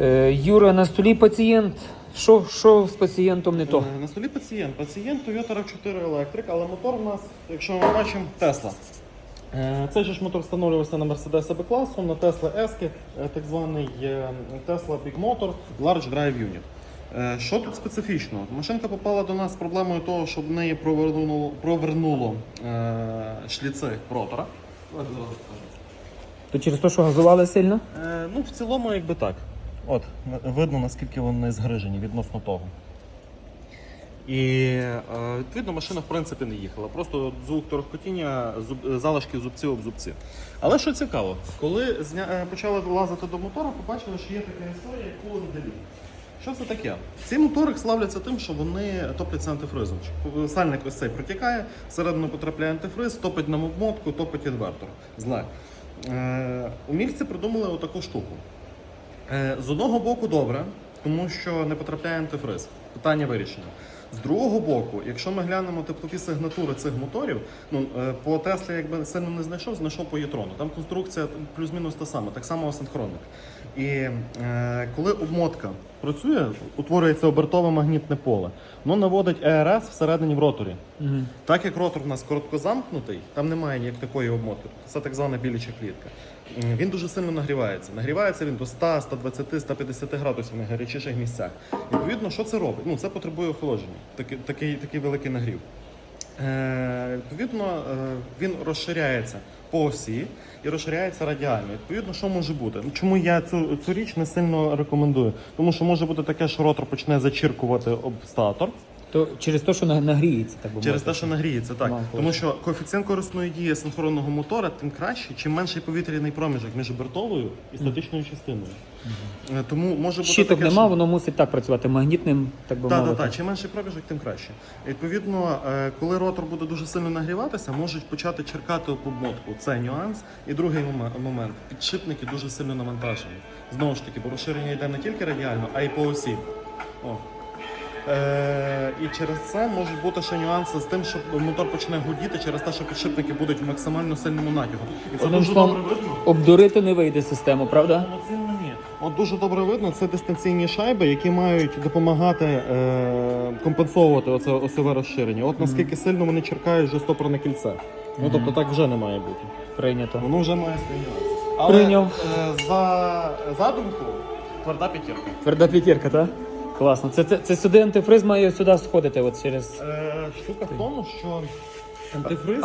Е, Юра, на столі пацієнт. Що, що з пацієнтом не то? Е, На столі пацієнт. Пацієнт Toyota RAV4 Electric, але мотор у нас, якщо ми бачимо, Tesla. Е, Цей же ж мотор встановлювався на Mercedes B класу, на Tesla S, так званий Tesla Big Motor Large Drive Unit. Що тут специфічного? Машинка попала до нас з проблемою того, що в неї провернуло, провернуло е, шліци ротора. То через те, що газували сильно? Е, ну, в цілому, якби так. От, видно, наскільки вони згрижені відносно того. І е, відповідно машина в принципі не їхала. Просто звук торохкотіння, зуб, залишки зубців об зубці. Але що цікаво, коли зня... е, почали лазити до мотора, побачили, що є така історія, cooling delay. Що це таке? Ці мотори славляться тим, що вони топляться антифризом. Сальник ось цей протікає, всередину потрапляє антифриз, топить нам обмотку, топить інвертор. Е, умільці придумали отаку штуку. Е, З одного боку добре, тому що не потрапляє антифриз. Питання вирішено. З другого боку, якщо ми глянемо теплові сигнатури цих моторів, ну е, по Теслі якби сильно не знайшов, знайшов по Єтрону. Там конструкція плюс-мінус та сама, так само асинхронник. І е, коли обмотка працює, утворюється обертове магнітне поле, воно наводить ЕРС всередині в роторі. Угу. Так як ротор у нас короткозамкнутий, там немає ніяк такої обмотки. Це так звана біліча клітка. Він дуже сильно нагрівається. Нагрівається він до 100, 120, 150 градусів на гарячіших місцях. Відповідно, що це робить? Ну, це потребує охолодження, такий, такий, такий великий нагрів. Е, відповідно, е, він розширяється по осі і розширяється радіально. Відповідно, що може бути? Ну, Чому я цю, цю річ не сильно рекомендую? Тому що може бути таке, що ротор почне зачіркувати об статор. То через те, що на- нагріється, так би Через мовити. те, що нагріється, так. Мам, Тому що коефіцієнт корисної дії синхронного мотора тим краще, чим менший повітряний проміжок між обертовою і статичною частиною. Е, Тому може бути Щиток таке, нема, що... воно мусить так працювати магнітним, так би Так, мовити. так, так. Чим менший проміжок, тим краще. Відповідно, е, коли ротор буде дуже сильно нагріватися, можуть почати черкати об обмотку. Це нюанс. І другий моме- момент. Підшипники дуже сильно навантажені. Знову ж таки, бо розширення йде не тільки радіально, а й по осі. О. Е, і через це можуть бути ще нюанси з тим, що мотор почне гудіти через те, що підшипники будуть в максимально сильному натягу. І це Одним дуже словом, добре видно. Обдурити не вийде систему, правда? Повноцінно ні. От дуже добре видно, це дистанційні шайби, які мають допомагати е, компенсовувати оце осьове розширення. От наскільки сильно вони черкають вже стопорне кільце. Ну тобто так вже не має бути. Прийнято. Воно вже має свій нюанс. Але Прийняв. е, за задумку тверда п'ятірка. Тверда п'ятірка, так? Класно. Це, це, це сюди антифриз має сюди сходити от через. Е, штука в тому, що антифриз